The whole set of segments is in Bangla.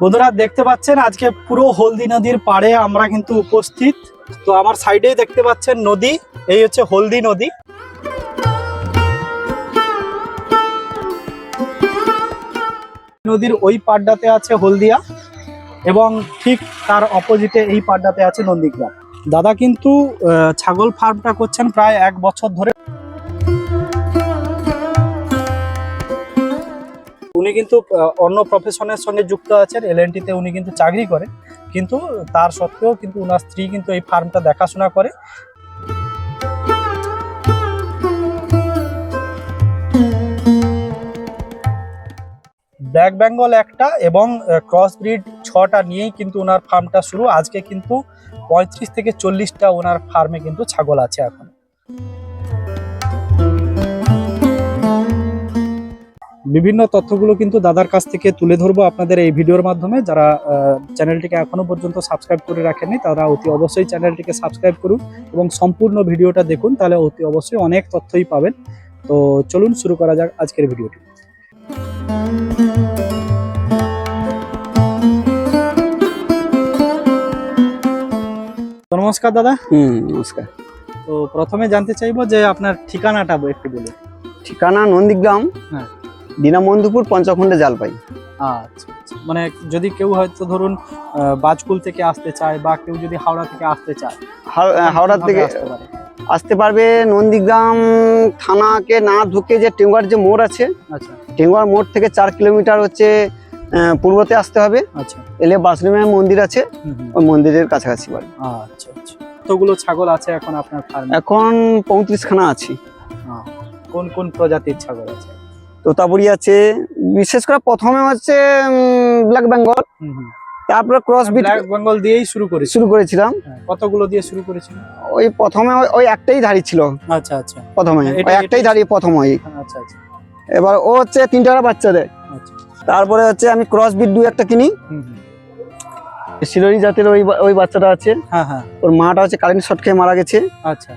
বন্ধুরা দেখতে পাচ্ছেন আজকে পুরো হলদি নদীর পাড়ে আমরা কিন্তু উপস্থিত। তো আমার সাইডেই দেখতে পাচ্ছেন নদী, এই হচ্ছে হলদি নদী। নদীর ওই পাড্ডাতে আছে হলদিয়া এবং ঠিক তার অপোজিটে এই পাড্ডাতে আছে নন্দীগ্রাম। দাদা কিন্তু ছাগল ফার্মটা করছেন প্রায় এক বছর ধরে। উনি কিন্তু অন্য প্রফেশনের সঙ্গে যুক্ত আছেন এল তে উনি কিন্তু চাকরি করে কিন্তু তার সত্ত্বেও কিন্তু ওনার স্ত্রী কিন্তু এই ফার্মটা দেখাশোনা করে। ব্ল্যাক বেঙ্গল একটা এবং ক্রস ব্রিড ছটা নিয়েই কিন্তু ওনার ফার্মটা শুরু। আজকে কিন্তু পঁয়ত্রিশ থেকে চল্লিশটা ওনার ফার্মে কিন্তু ছাগল আছে এখন। বিভিন্ন তথ্যগুলো কিন্তু দাদার কাছ থেকে তুলে ধরবো আপনাদের এই ভিডিওর মাধ্যমে। যারা চ্যানেলটিকে এখনও পর্যন্ত সাবস্ক্রাইব করে রাখেননি তারা অতি অবশ্যই চ্যানেলটিকে সাবস্ক্রাইব করুন এবং সম্পূর্ণ ভিডিওটা দেখুন তাহলে অতি অবশ্যই অনেক তথ্যই পাবেন। তো চলুন শুরু করা যাক আজকের ভিডিওটি। নমস্কার দাদা। হুম নমস্কার। তো প্রথমে জানতে চাইব যে আপনার ঠিকানাটা একটু বলুন। ঠিকানা নন্দীগ্রাম। হ্যাঁ। দীনবন্ধুপুর পঞ্চখণ্ডে জালপাই আচ্ছা আচ্ছা। মানে যদি কেউ হয়তো ধরুন বাজকুল থেকে আসতে চায় বা কেউ যদি হাওড়া থেকে আসতে চায় হাওড়া থেকে আসতে পারে? আসতে পারবে নন্দীগ্রাম থানাকে না ঢুকে যে টেঙ্গুয়ার যে মোড় আছে আচ্ছা। টেঙ্গুয়ার মোড় থেকে চার কিলোমিটার হচ্ছে পূর্বতে আসতে হবে। আচ্ছা। এলে বাসলিমের মন্দির আছে। ওই মন্দিরের কাছাকাছি বাড়ি। আচ্ছা আচ্ছা। কতগুলো ছাগল আছে এখন আপনার ফার্মে এখন পঁয়ত্রিশ খানা আছে কোন কোন প্রজাতির ছাগল আছে? তোতাপুরি আছে বিশেষ করে প্রথমে হচ্ছে ব্ল্যাক বেঙ্গল। তারপরে ক্রস বিট ব্ল্যাক বেঙ্গল দিয়েই শুরু করে শুরু করেছিলাম। কতগুলো দিয়ে শুরু করেছিলাম? ওই প্রথমে ওই- একটাই ধাড়ি ছিল। আচ্ছা আচ্ছা। প্রথমে এটা- ওই একটাই ধাড়ি প্রথম ওই। আচ্ছা আচ্ছা। এবার ও হচ্ছে তিনটা বাচ্চা দেয় আচ্ছা। তারপরে হচ্ছে আমি ক্রস বিট দুই একটা কিনি। হুম। জাতের ওই ওই বাচ্চাটা আছে। হ্যাঁ হ্যাঁ। ওর মাটা হচ্ছে কারেন্ট শর্ট খেয়ে মারা গেছে। আচ্ছা।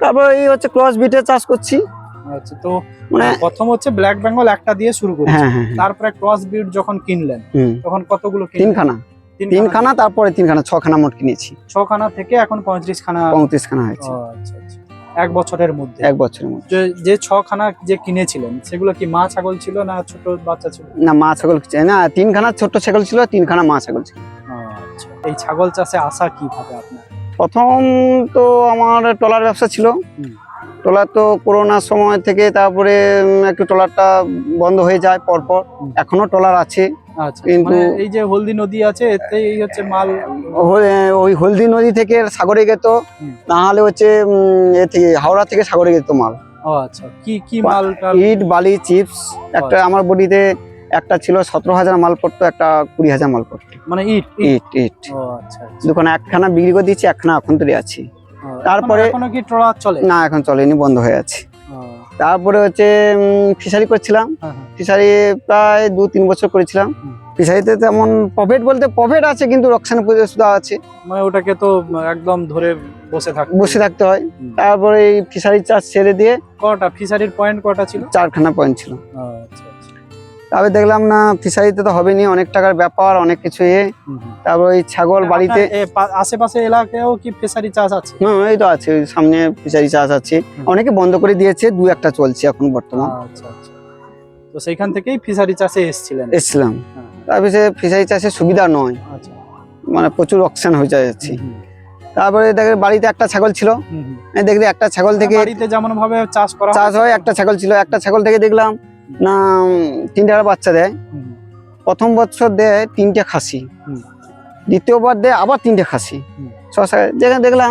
তারপর এই হচ্ছে ক্রস বিটে চাষ করছি। আচ্ছা তো মানে প্রথম হচ্ছে ব্ল্যাক বেঙ্গল একটা দিয়ে শুরু করেছি। হ্যাঁ হ্যাঁ হ্যাঁ, তারপরে ক্রস বিট যখন কিনলেন তখন কতগুলো তিনখানা। তিনখানা তারপরে তিনখানা ছখানা মোট কিনেছি। ছখানা থেকে এখন পঁয়ত্রিশ খানা পঁয়ত্রিশ খানা হয়েছে আচ্ছা আচ্ছা। এক বছরের মধ্যে। এক বছরের মধ্যে। যে- ছখানা যে কিনেছিলেন সেগুলো কি মা ছাগল ছিল না ছোট বাচ্চা ছিল? না মা ছাগল না তিনখানা ছোট্ট ছাগল ছিল তিনখানা মা ছাগল ছিল। আচ্ছা। এই ছাগল চাষে আসা কীভাবে আপনার? প্রথম তো আমার টলার ব্যবসা ছিল। টলার তো করোনার সময় থেকে তারপরে একটু টলারটা বন্ধ হয়ে যায় পরপর। এখনও টলার আছে। আচ্ছা কিন্তু- মানে এই যে হলদি নদী আছে এই হচ্ছে মাল ওই- হলদি নদী থেকে সাগরে যেত হুম। না হলে হচ্ছে এ থেকে হাওড়া থেকে সাগরে যেত মাল। আচ্ছা কি কি বা- মালটা ইট বালি চিপস একটা আচ্ছা। আমার বডিতে একটা ছিল সতেরো হাজার মাল পড়তো একটা কুড়ি হাজার মাল পড়তো। মানে ইট ইট? ইট আচ্ছা দোকানে একখানা বিক্রি করে দিয়েছি একখানা এখন তুলে আছি। তারপরে- এখনও কি ট্রলার চলে? না এখন চলেনি বন্ধ হয়ে আছে। তারপরে হচ্ছে ফিশারি করছিলাম। হ্যাঁ, হ্যাঁ। ফিশারি প্রায় দু তিন বছর করেছিলাম। ফিশারিতে তেমন প্রফিট বলতে প্রফিট আছে কিন্তু রক্ষণ সুদা আছে। মানে ওটাকে তো একদম ধরে বসে থাকতে বসে থাকতে হয়। তারপরে এই ফিশারি চাষ ছেড়ে দিয়ে কটা? ফিশারির পয়েন্ট কটা ছিল? চারখানা পয়েন্ট ছিল। আচ্ছা। তারপরে দেখলাম না ফিশারিতে তো হবে নি অনেক টাকার ব্যাপার অনেক কিছু এ। তারপর ওই ছাগল বাড়িতে আশেপাশে এলাকায়ও কি ফিশারি চাষ আছে? হুম এই তো আছে ওই সামনে ফিশারি চাষ আছে। অনেকে বন্ধ করে দিয়েছে দু একটা চলছে এখন বর্তমান। আচ্ছা আচ্ছা। তো সেইখান থেকেই ফিশারি চাষে এসেছিলেন? এসছিলাম। হ্যাঁ। তারপরে ফিশারি চাষে সুবিধা নয়। আচ্ছা। মানে প্রচুর অকশন হয়ে যাচ্ছে। তারপরে দেখে বাড়িতে একটা ছাগল ছিল। দেখলে একটা ছাগল থেকে বাড়িতে যেমন ভাবে চাষ করা চাষ হয় একটা ছাগল ছিল একটা ছাগল থেকে দেখলাম। না তিনটা বাচ্চা দেয় প্রথম বছর দেয় তিনটে খাসি দ্বিতীয়বার দেয় আবার তিনটে খাসি হুম। যেখানে দেখলাম।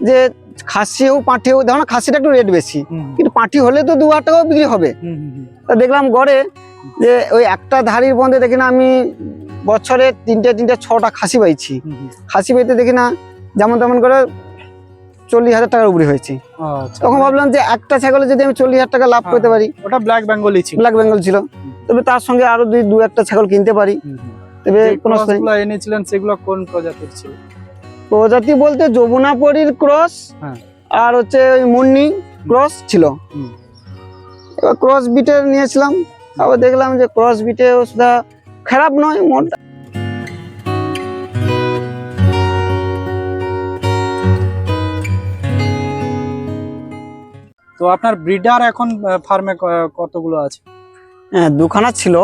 যে খাসিও পাঁঠিও দেখো না খাসিটা একটু রেট বেশি কিন্তু পাঁঠি হলে তো দু হাজার টাকাও বিক্রি হবে। তা দেখলাম গড়ে যে ওই একটা ধাড়ির মধ্যে দেখি না আমি বছরে তিনটে তিনটে ছটা খাসি পাইছি। খাসি পাইতে দেখি না যেমন তেমন করে চল্লিশ হাজার টাকার উপরে হয়েছে। আচ্ছা, তখন ভাবলাম যে একটা ছাগলে যদি আমি চল্লিশ হাজার টাকা লাভ হ্যাঁ, করতে পারি ওটা ব্ল্যাক বেঙ্গলি ছিল। ব্ল্যাক বেঙ্গল ছিল। তবে তার সঙ্গে আরও দুই দু একটা ছাগল কিনতে পারি। তবে কোনো এনেছিলেন সেগুলো কোন প্রজাতির ছিল? প্রজাতি বলতে যমুনাপরির ক্রস হ্যাঁ। আর হচ্ছে ওই মুন্নি ক্রস ছিল। এবার ক্রস বিটের নিয়েছিলাম। আবার দেখলাম যে ক্রস বিটে সুদা খারাপ নয় মোট তো আপনার ব্রিডার এখন ফার্মে কতগুলো আছে? হ্যাঁ দুখানা ছিল।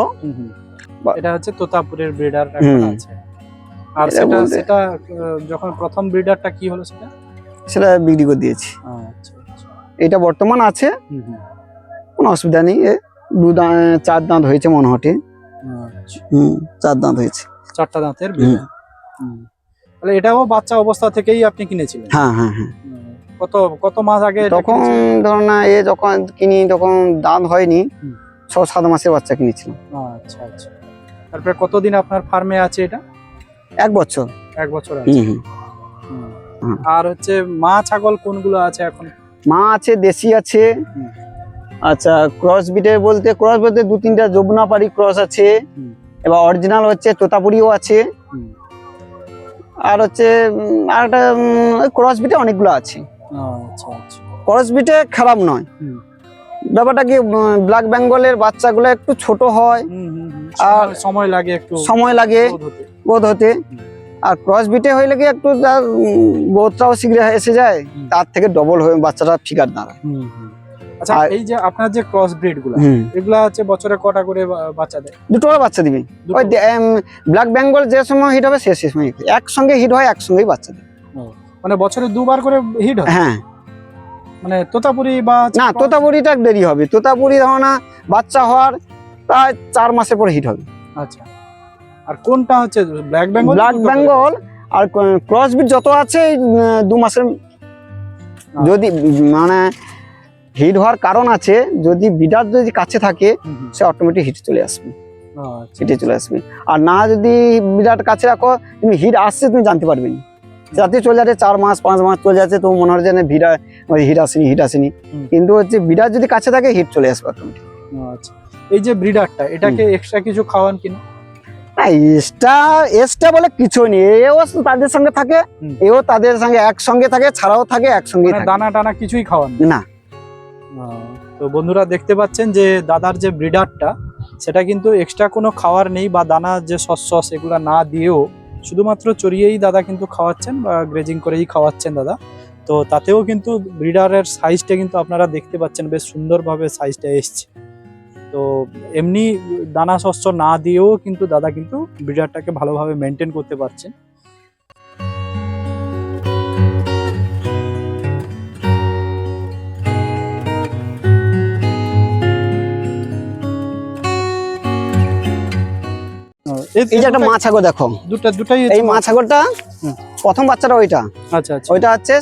এটা হচ্ছে তোতাপুরের ব্রিডার এখন। আছে। আর সেটা সেটা যখন প্রথম ব্রিডারটা কি হলো সেটা? সেটা বিক্রি করে দিয়েছি। আচ্ছা আচ্ছা। এটা বর্তমান আছে। কোনো অসুবিধা নেই। দু দাঁত চার দাঁত হয়েছে মনে হটে আচ্ছা। হুম চার দাঁত হয়েছে। চারটা দাঁতের তাহলে এটাও বাচ্চা অবস্থা থেকেই আপনি কিনেছিলেন? হ্যাঁ হ্যাঁ হ্যাঁ। কত কত মাস আগে তখন? ধরো না এ যখন কিনি তখন দাঁত হয়নি ছ সাত মাসের বাচ্চা কিনেছিলাম। আচ্ছা আচ্ছা। তারপরে কতদিন আপনার ফার্মে আছে এটা? এক বছর। এক বছর আছে। আর হচ্ছে মা ছাগল কোনগুলো আছে এখন? মা আছে দেশি আছে। আচ্ছা ক্রস বিটের বলতে ক্রস বলতে দু তিনটা যমুনাপাড়ি ক্রস আছে। এবার অরিজিনাল হচ্ছে তোতাপুরিও আছে। আর হচ্ছে আর একটা ক্রস বিটে অনেকগুলো আছে। আচ্ছা আচ্ছা। ক্রস বিটে খারাপ নয়। ব্যাপারটা কি ব্ল্যাক বেঙ্গলের বাচ্চাগুলো একটু ছোট হয়। আর সময়- লাগে একটু সময় লাগে বোধ হতে। আর ক্রস বিটে হইলে কি একটু তার বোধটাও শীঘ্র এসে যায় তার থেকে ডবল হয়ে বাচ্চাটা ফিগার দাঁড়ায়। আচ্ছা এই যে আপনার যে ক্রস ব্রিডগুলা এগুলা হচ্ছে বছরে কটা করে বাচ্চা দেয়? দুটো করে বাচ্চা দিবি? ওই ব্ল্যাক বেঙ্গল যে সময় হিট হবে সে সে সময় একসঙ্গে হিট হয় একসঙ্গেই বাচ্চা দেবে মানে বছরে দুবার করে হিট হয়? হ্যাঁ। মানে তোতাপুরি বা না তোতাপুরিটা দেরি হবে। তোতাপুরি ধরো না বাচ্চা হওয়ার প্রায় চার মাসের পর হিট হবে। আচ্ছা। আর কোনটা হচ্ছে ব্ল্যাক বেঙ্গল ব্ল্যাক বেঙ্গল আর ক্রস বিট যত আছে দু মাসের যদি মানে হিট হওয়ার কারণ আছে যদি বিডার যদি কাছে থাকে সে অটোমেটিক হিট চলে আসবে। আচ্ছা। হিটে চলে আসবে। আর না যদি বিরাট কাছে রাখো তুমি হিট আসছে তুমি জানতে পারবে না। যাতে চলে যাচ্ছে চার মাস পাঁচ মাস চলে যাচ্ছে তো মনে হয় না ভিড়া হিট আসেনি হিট আসেনি। কিন্তু হচ্ছে বিরাট যদি কাছে থাকে হিট চলে আসবে automatic। আচ্ছা। এই যে ব্রিডারটা এটাকে এক্সট্রা কিছু খাওয়ান কিনা? না এক্সট্রা এক্সট্রা বলে কিছু নেই। এও তাদের সঙ্গে থাকে এও তাদের সঙ্গে একসঙ্গে থাকে ছাড়াও থাকে একসঙ্গেই মানে দানা টানা কিছুই খাওয়ান না? না। তো বন্ধুরা দেখতে পাচ্ছেন যে দাদার যে ব্রিডারটা সেটা কিন্তু এক্সট্রা কোনো খাওয়ার নেই বা দানা যে শস্য সেগুলো না দিয়েও শুধুমাত্র চড়িয়েই দাদা কিন্তু খাওয়াচ্ছেন বা গ্রেজিং করেই খাওয়াচ্ছেন দাদা। তো তাতেও কিন্তু ব্রিডারের সাইজটা কিন্তু আপনারা দেখতে পাচ্ছেন, বেশ সুন্দরভাবে সাইজটা এসছে। তো এমনি দানা শস্য না দিয়েও কিন্তু দাদা কিন্তু ব্রিডারটাকে ভালোভাবে মেনটেন করতে পারছেন। এই যে একটা মা ছাগল দেখো। দুটা দুটাই এই মা ছাগলটা প্রথম বাচ্চাটা ওইটা। আচ্ছা আচ্ছা। ওইটা হচ্ছে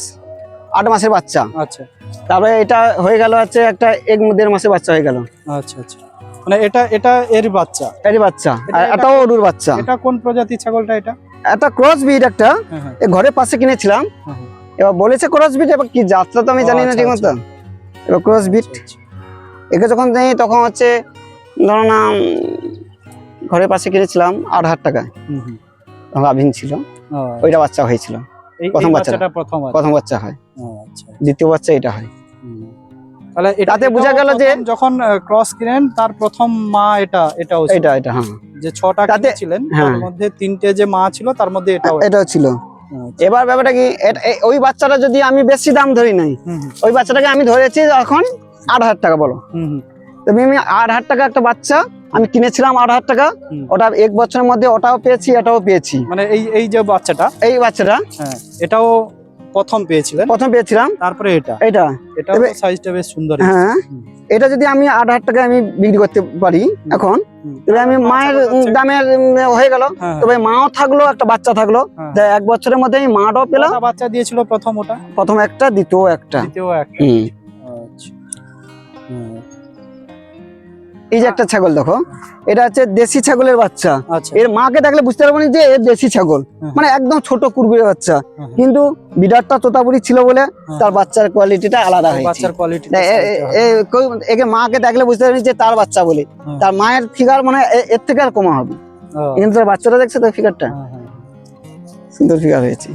আট মাসের বাচ্চা। আচ্ছা। তারপরে এটা হয়ে গেল হচ্ছে একটা এক দেড় মাসের বাচ্চা হয়ে গেল। আচ্ছা আচ্ছা। মানে এটা এটা এর বাচ্চা। এরই বাচ্চা। আর এটা- এটাও ওরুর বাচ্চা। এটা কোন প্রজাতির ছাগলটা এটা? একটা ক্রস বিট একটা। হ্যাঁ হ্যাঁ। ঘরের পাশে কিনেছিলাম। হ্যাঁ। এবার বলেছে ক্রস বিট এবার কি যাত্রা তো আমি জানি না আচ্ছা, ঠিক মতো। এবার ক্রস বিট আচ্ছা, আচ্ছা। একে যখন নেই তখন হচ্ছে ধরো না ঘরের পাশে কিনেছিলাম আট হাজার টাকা। হুম, হুম। আভিন ছিল। ওইটা বাচ্চা হয়েছিল। প্রথম বাচ্চাটা। প্রথম বাচ্চা। হয়। আচ্ছা। দ্বিতীয় বাচ্চা এটা হয়। তাহলে এটা- তাতে এটাও বোঝা গেল যে- যখন ক্রস কিনেন তার প্রথম মা এটা এটাও এটা এটা হ্যাঁ। যে ছটা তাতে- কিনেছিলেন হ্যাঁ। তার মধ্যে তিনটে যে মা ছিল তার মধ্যে এটাও এটাও ছিল। আচ্ছা। এবার ব্যাপারটা কি ওই বাচ্চাটা যদি আমি বেশি দাম ধরি নাই ওই বাচ্চাটাকে আমি ধরেছি এখন আট হাজার টাকা বলো। আমি আট হাজার টাকা একটা বাচ্চা আমি কিনেছিলাম আট হাজার টাকা। ওটা এক বছরের মধ্যে ওটাও পেয়েছি এটাও পেয়েছি। মানে এই এই যে বাচ্চাটা? এই বাচ্চাটা। হ্যাঁ এটাও প্রথম পেয়েছিলেন? প্রথম পেয়েছিলাম। তারপরে এটা? এটা এবার- সাইজটা বেশ সুন্দর হ্যাঁ। এটা যদি আমি আট হাজার টাকা আমি বিক্রি করতে পারি এখন তবে আমি মায়ের দামের হয়ে গেল। হ্যাঁ, তবে মাও থাকল একটা বাচ্চা থাকল। হ্যাঁ। এক বছরের মধ্যে আমি মাটাও পেলাম। বাচ্চা দিয়েছিল প্রথম ওটা? প্রথম একটা দ্বিতীয় একটা। দ্বিতীয় একটা। এই যে একটা ছাগল দেখো এটা হচ্ছে দেশি ছাগলের বাচ্চা। আচ্ছা। এর মাকে দেখলে বুঝতে পারব না যে এর দেশি ছাগল। মানে একদম ছোট কুরবির বাচ্চা। কিন্তু বিডারটা তোতাপুরি ছিল বলে তার বাচ্চার কোয়ালিটিটা আলাদা হয়েছে। একে মাকে দেখলে বুঝতে পারবি যে তার বাচ্চা বলে। তার মায়ের ফিগার মানে এর থেকে আর কমা হবে। কিন্তু তার বাচ্চাটা দেখছে তো ফিগারটা সুন্দর ফিগার হয়েছে।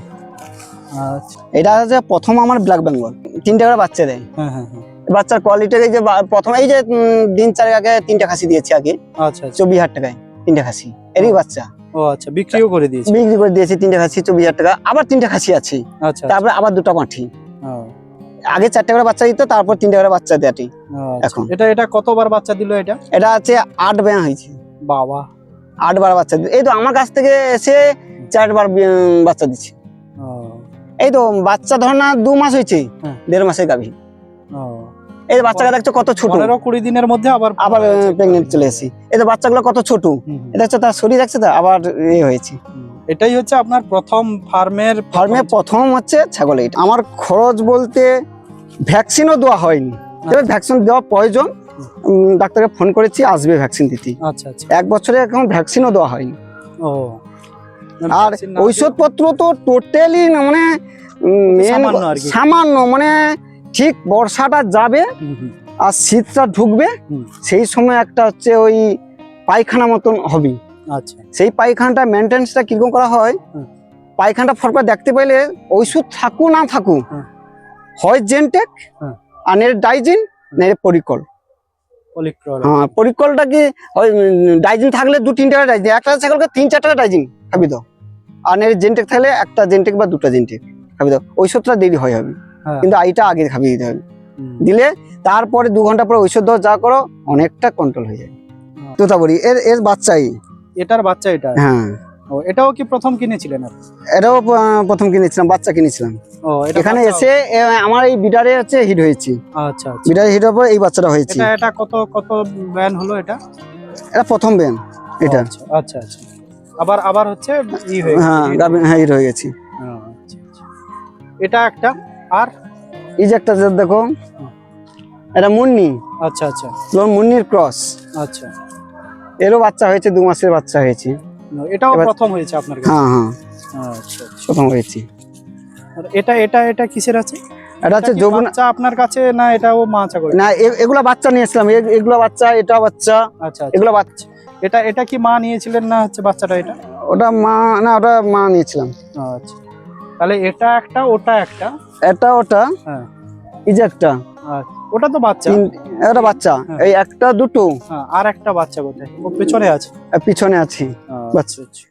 আচ্ছা। এটা হচ্ছে প্রথম আমার ব্ল্যাক বেঙ্গল তিনটে করে বাচ্চা দেয়। হ্যাঁ হ্যাঁ হ্যাঁ। বাচ্চার কোয়ালিটি এই যে প্রথম এই যে দিন চারেক আগে তিনটা খাসি দিয়েছি আগে। আচ্ছা আচ্ছা। চব্বিশ হাজার টাকায় তিনটা খাসি। এরই বাচ্চা। ও আচ্ছা বিক্রিও করে দিয়েছে। বিক্রি করে দিয়েছি তিনটা খাসি চব্বিশ হাজার টাকা। আবার তিনটা খাসি আছে। আচ্ছা তারপরে আবার দুটো পাঠি আগে চারটে করে বাচ্চা দিত তারপর তিনটে করে বাচ্চা দেয়াটি। এখন। এটা এটা কতবার বাচ্চা দিল এটা? এটা আছে আট বেয়া হয়েছে। বাবা। আটবার বাচ্চা দিল। এই তো আমার কাছ থেকে এসে চারবার বাচ্চা দিচ্ছে। এই তো বাচ্চা ধর না দু মাস হয়েছে। হ্যাঁ। দেড় মাসের গাভী। এই বাচ্চাটা দেখছ কত ছোট? কুড়ি দিনের মধ্যে আবার আবার প্রেগনেন্ট চলে এসেছি। এই বাচ্চাগুলো কত ছোট? এটা হচ্ছে তার শরীর দেখছে তো? আবার এ হয়েছে। এটাই হচ্ছে আপনার প্রথম ফার্মের ফার্মে প্রথম হচ্ছে ছাগল এইটা। আমার খরচ বলতে ভ্যাকসিনও দেওয়া হয়নি। তবে ভ্যাকসিন দেওয়া প্রয়োজন। ডাক্তারকে ফোন করেছি আসবে ভ্যাকসিন দিতে। আচ্ছা আচ্ছা। এক বছরে এখন ভ্যাকসিনও দেওয়া হয়নি। ও। আর ঔষধপত্র তো টোটালি মানে। সামান্য মানে ঠিক বর্ষাটা যাবে আর শীতটা ঢুকবে সেই সময় একটা হচ্ছে ওই পায়খানা মতন হবে। আচ্ছা। সেই পায়খানাটা মেনটেন্সটা কীরকম করা হয়? পায়খানাটা ফরকা দেখতে পাইলে ওষুধ থাকু না থাকু হয় জেনটেক। আর নের ডাইজিন নের পরিকল হ্যাঁ পরিকলটা কি ডাইজিন থাকলে দু তিন টাকা ডাইজিন একটা ছাগলকে তিন চার টাকা ডাইজিন খাবি তো আর নের জেনটেক থাকলে একটা জেনটেক বা দুটা জেনটেক খাবি তো ওষুধটা দেরি হয় হবে। কিন্তু আইটা আগে খাবি দিতে হবে। দিলে তারপরে দু ঘণ্টা পরে ঔষধ দেওয়া যা করো অনেকটা কন্ট্রোল হয়ে যায় হুম। তোতাবড়ি এর এর বাচ্চাই। এটার বাচ্চা এটা? হ্যাঁ। ও এটাও কি প্রথম কিনেছিলেন এটাও প্রথম কিনেছিলাম বাচ্চা কিনেছিলাম। ও এখানে এসে আমার এই বিডারে হচ্ছে হিট হয়েছি। আচ্ছা আচ্ছা। বিডারে হিট হওয়ার পর এই বাচ্চাটা হয়েছে। এটা এটা কত কত ব্যান হলো এটা? এটা প্রথম বেন এটা। আচ্ছা আচ্ছা আচ্ছা। আবার আবার হচ্ছে ই হয়ে হ্যাঁ হ্যাঁ হিট হয়ে গেছি। আচ্ছা। এটা একটা? আর এই যে একটা যে দেখো এটা মুন্নি। আচ্ছা আচ্ছা। তোমার মুন্নির ক্রস। আচ্ছা। এরও বাচ্চা হয়েছে দু মাসের বাচ্চা হয়েছে। এটাও প্রথম হয়েছে আপনার কাছে? হ্যাঁ হ্যাঁ। আচ্ছা আচ্ছা। প্রথম হয়েছে। আর এটা এটা এটা কিসের আছে? এটা হচ্ছে যৌবন বাচ্চা আপনার কাছে না এটা ও মা ছাগল? না এগুলা বাচ্চা নিয়েছিলাম এ- এগুলা বাচ্চা এটা বাচ্চা। আচ্ছা আচ্ছা। এগুলো বাচ্চা। এটা এটা কি মা নিয়েছিলেন না হচ্ছে বাচ্চাটা এটা? ওটা মা না ওটা মা নিয়েছিলাম। আচ্ছা। তাহলে এটা একটা ওটা একটা। এটা ওটা হ্যাঁ। এই যে একটা। আচ্ছা, ওটা তো বাচ্চা। এটা বাচ্চা। হ্যাঁ। এই একটা দুটো। হ্যাঁ, আর একটা বাচ্চা কোথায়? ও পেছনে আছে? পিছনে আছে। বাচ্চা। আচ্ছা।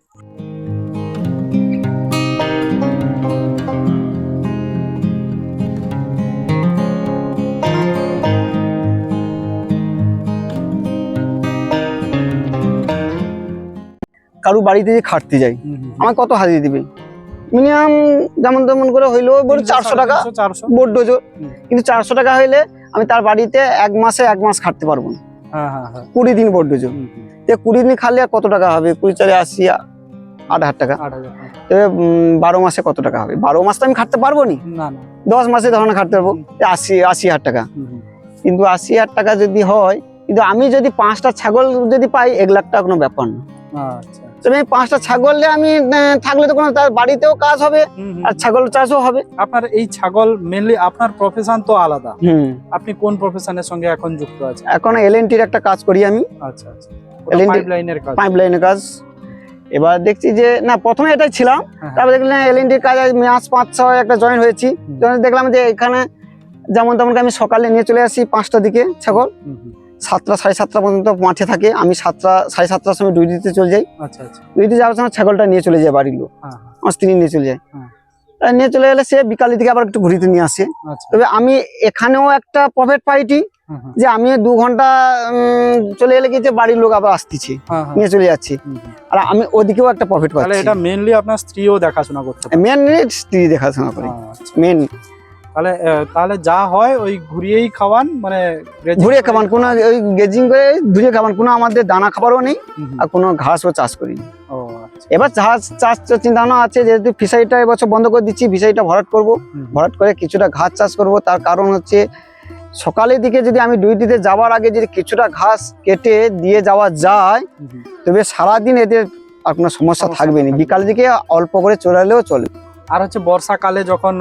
কারু বাড়িতে যে খাটতে যাই। আমার কত হাজিয়ে দিবে? মিনিমাম যেমন তেমন করে বলি তিনশো, চারশো টাকা বোর্ড ডোজো। কিন্তু চারশো টাকা হইলে আমি তার বাড়িতে এক মাসে এক মাস খাটতে পারব না। হ্যাঁ হ্যাঁ হ্যাঁ। কুড়ি দিন বোর্ড ডোজো। কুড়ি দিন খালে আর কত টাকা হবে? কুড়ি চারে আশি আট হাজার টাকা। বারো মাসে কত টাকা হবে? বারো মাস তো আমি খাটতে পারব নি? দশ মাসে তখন খাটতে পারব। আশি আশি হাজার টাকা। কিন্তু আশি হাজার টাকা যদি হয় কিন্তু আমি যদি পাঁচটা ছাগল যদি পাই এক লাখ টাকা কোনো ব্যাপার না। আচ্ছা। আমি পাঁচটা ছাগল আমি থাকলে তো কোনো তার বাড়িতেও কাজ হবে। আর ছাগল চাষও হবে। আপনার এই ছাগল মেনলি আপনার প্রফেশন তো আলাদা। আপনি কোন প্রফেশনের সঙ্গে এখন যুক্ত আছেন? এখন এল একটা কাজ করি আমি। আচ্ছা আচ্ছা। LNT লাইনের কাজ। পাইপ লাইনের কাজ। এবার দেখছি যে না প্রথমে এটাই ছিলাম। হ্যাঁ। তারপর দেখলাম এল এন কাজ মাস পাঁচ ছয় একটা জয়েন হয়েছি। দেখলাম যে এখানে যেমন তেমন আমি সকালে নিয়ে চলে আসি পাঁচটার দিকে ছাগল। সাতটা সাড়ে সাতটা পর্যন্ত মাঠে থাকে। আমি সাতটা সাড়ে সাতটার সময় ডিউটিতে চলে যাই। আচ্ছা আচ্ছা। ডিউটি যাওয়ার সময় ছাগলটা নিয়ে চলে যায় বাড়ির লোক। হ্যাঁ আমার স্ত্রী নিয়ে চলে যায়। হ্যাঁ। নিয়ে চলে গেলে সে বিকালের দিকে আবার একটু ঘুরিতে নিয়ে আসে। আচ্ছা। তবে আমি এখানেও একটা প্রফিট পাইটি। যে আমি দু ঘণ্টা চলে এলে কি যে বাড়ির লোক আবার আসতেছে। হ্যাঁ, হ্যাঁ। নিয়ে চলে যাচ্ছে। আর আমি ওদিকেও একটা প্রফিট তাহলে পাচ্ছি। এটা মেনলি আপনার স্ত্রীও দেখাশোনা করতে মেনলি স্ত্রী দেখাশোনা করে। আচ্ছা। মেন তাহলে তাহলে যা হয় ওই ঘুরিয়েই খাওয়ান মানে grazing ঘুরে করে- খাবার কোনো ওই গেজিং করে ঘুরে খাবার কোনো আমাদের দানা খাবারও নেই। আর কোনো ঘাসও চাষ করি ও আচ্ছা। এবার ঘাস চাষ চিন্তা ভাবনা আছে যেহেতু ফিশারিটা এবছর বন্ধ করে দিচ্ছি ফিশারিটা ভরাট করব। ভরাট করে কিছুটা ঘাস চাষ করব তার কারণ হচ্ছে সকালের দিকে যদি আমি ডিউটিতে যাওয়ার আগে যদি কিছুটা ঘাস কেটে দিয়ে যাওয়া যায়। তবে সারাদিন এদের আর কোনো সমস্যা থাকবে না। বিকালের দিকে অল্প করে চড়ালেও চলবে আর হচ্ছে বর্ষাকালে যখন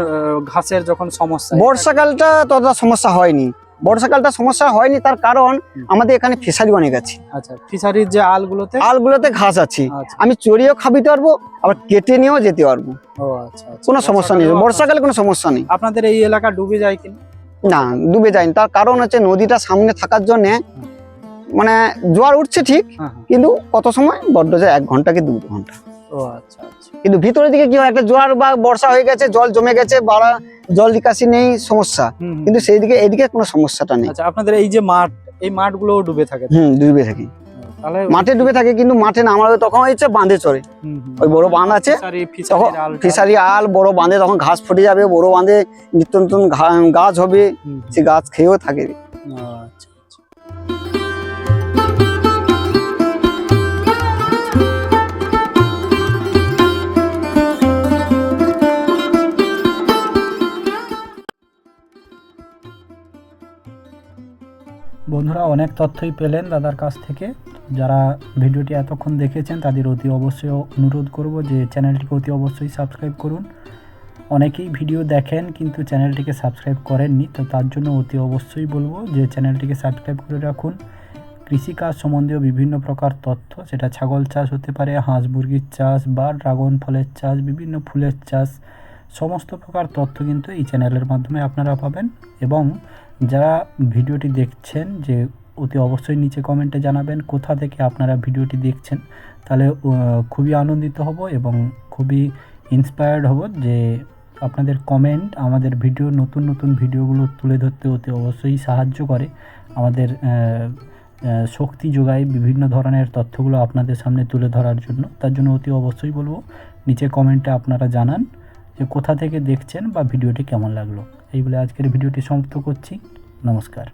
ঘাসের যখন সমস্যা বর্ষাকালটা ততটা সমস্যা হয়নি। বর্ষাকালটা সমস্যা হয়নি তার কারণ আমাদের এখানে ফিশারি অনেক আছে। আচ্ছা ফিশারির যে আলগুলোতে? আলগুলোতে ঘাস আছে। আচ্ছা। আমি চড়িয়েও খাবিতে পারব আবার কেটে নিয়েও যেতে পারব। আচ্ছা। কোনো সমস্যা নেই বর্ষাকালে কোনো সমস্যা নেই। আপনাদের এই এলাকা ডুবে যায় কিনা? না ডুবে যায়নি। তার কারণ হচ্ছে নদীটা সামনে থাকার জন্যে মানে জোয়ার উঠছে ঠিক হ্যাঁ হ্যাঁ। কিন্তু কত সময় বড্ড যায় এক ঘণ্টা কি দু ঘণ্টা। ও আচ্ছা আচ্ছা। কিন্তু ভিতরের দিকে কি হয় একটা জোয়ার বা বর্ষা হয়ে গেছে জল জমে গেছে বাড়া জল নিকাশি নেই সমস্যা। কিন্তু সেই দিকে এইদিকে কোনো সমস্যাটা নেই। আচ্ছা আপনাদের এই যে মাঠ এই মাঠগুলোও ডুবে থাকে হুম ডুবে থাকি। মাঠে ডুবে থাকে কিন্তু মাঠে নামাবে তখন হচ্ছে বাঁধে চড়ে। ওই বড় বাঁধ আছে, ফিশারি- ফিশারির তখন ফিশারি আল বড় বাঁধে তখন ঘাস ফুটে যাবে বড় বাঁধে নিত্য নতুন গাছ হবে। সে গাছ খেয়েও থাকে। আচ্ছা। বন্ধুরা অনেক তথ্যই পেলেন দাদার কাছ থেকে। যারা ভিডিওটি এতক্ষণ দেখেছেন তাদের অতি অবশ্যই অনুরোধ করব যে চ্যানেলটিকে অতি অবশ্যই সাবস্ক্রাইব করুন। অনেকেই ভিডিও দেখেন কিন্তু চ্যানেলটিকে সাবস্ক্রাইব করেননি, তো তার জন্য অতি অবশ্যই বলব যে চ্যানেলটিকে সাবস্ক্রাইব করে রাখুন। কৃষিকাজ সম্বন্ধীয় বিভিন্ন প্রকার তথ্য, সেটা ছাগল চাষ হতে পারে, হাঁস মুরগির চাষ বা ড্রাগন ফলের চাষ, বিভিন্ন ফুলের চাষ, সমস্ত প্রকার তথ্য কিন্তু এই চ্যানেলের মাধ্যমে আপনারা পাবেন এবং যারা ভিডিওটি দেখছেন, যে অতি অবশ্যই নিচে কমেন্টে জানাবেন কোথা থেকে আপনারা ভিডিওটি দেখছেন, তাহলে খুবই আনন্দিত হব এবং খুবই ইন্সপায়ার্ড হব যে আপনাদের কমেন্ট আমাদের ভিডিও, নতুন নতুন ভিডিওগুলো তুলে ধরতে অতি অবশ্যই সাহায্য করে। আমাদের শক্তি যোগায় বিভিন্ন ধরনের তথ্যগুলো আপনাদের সামনে তুলে ধরার জন্য। তার জন্য অতি অবশ্যই বলব, নিচে কমেন্টে আপনারা জানান যে কোথা থেকে দেখছেন বা ভিডিওটি কেমন লাগল। এই বলে আজকের ভিডিওটি সমাপ্ত করছি। নমস্কার।